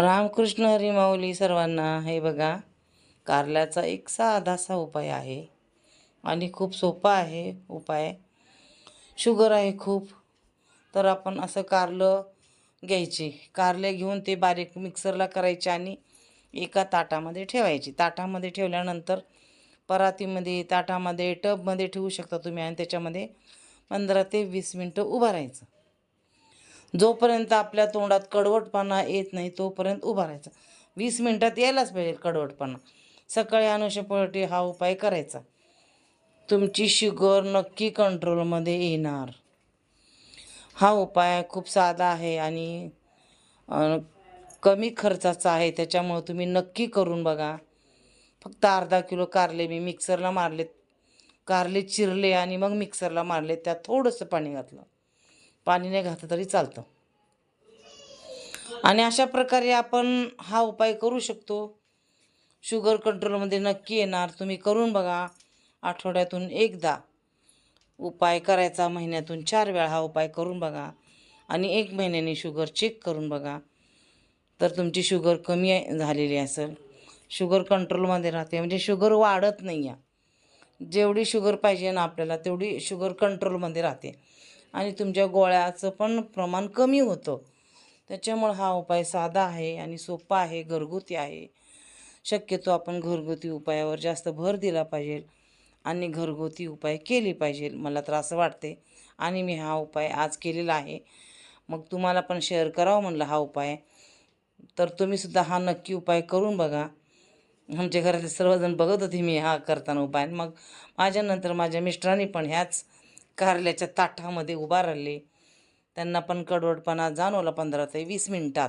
रामकृष्ण हरी माऊली सर्वांना हे बघा कारल्याचा एक साधासा उपाय आहे. आणि खूप सोपा आहे उपाय. शुगर आहे खूप. तर आपण असं कारलं घ्यायची. कारले घेऊन ते बारीक मिक्सरला करायचे आणि एका ताटामध्ये ठेवायची. ताटामध्ये ठेवल्यानंतर परातीमध्ये ताटामध्ये टबमध्ये ठेवू शकता तुम्ही आणि त्याच्यामध्ये पंधरा ते वीस मिनटं उभं राहायचं. जोपर्यंत आपल्या तोंडात कडवटपणा येत नाही तोपर्यंत उभा राहायचा. वीस मिनटात यायलाच पाहिजे कडवटपणा. सकाळी अनुषपोटी हा उपाय करायचा. तुमची शुगर नक्की कंट्रोलमध्ये येणार. हा उपाय खूप साधा आहे आणि कमी खर्चाचा आहे. त्याच्यामुळं तुम्ही नक्की करून बघा. फक्त अर्धा किलो कारले मी मिक्सरला मारले कारले चिरले आणि मग मिक्सरला मारले त्यात थोडंसं पाणी घातलं. पाणी नाही घातलं तरी चालतं. आणि अशा प्रकारे आपण हा उपाय करू शकतो. शुगर कंट्रोलमध्ये नक्की येणार. तुम्ही करून बघा. आठवड्यातून एकदा उपाय करायचा. महिन्यातून चार वेळा हा उपाय करून बघा. आणि एक महिन्याने शुगर चेक करून बघा. तर तुमची शुगर कमी आहे- झालेली असेल. शुगर कंट्रोलमध्ये राहते. म्हणजे शुगर वाढत नाही आहे जेवढी शुगर पाहिजे ना आपल्याला तेवढी शुगर कंट्रोलमध्ये राहते. आणि तुमच्या गोळ्याचं पण प्रमाण कमी होतं. त्याच्यामुळं हा उपाय साधा आहे आणि सोपा आहे घरगुती आहे. शक्यतो आपण घरगुती उपायावर जास्त भर दिला पाहिजे आणि घरगुती उपाय केले पाहिजे मला तर असं वाटते आणि मी हा उपाय आज केलेला आहे. मग तुम्हाला पण शेअर करावं म्हणलं हा उपाय. तर तुम्हीसुद्धा हा नक्की उपाय करून बघा. आमच्या घरातले सर्वजण बघत होते मी हा करताना उपाय. मग माझ्यानंतर माझ्या मिस्टरांनी पण ह्याच कारल्याच्या ताटामध्ये उभा राहिले. त्यांना पण कडवटपणा जाणवला पंधरा ते वीस मिनटात.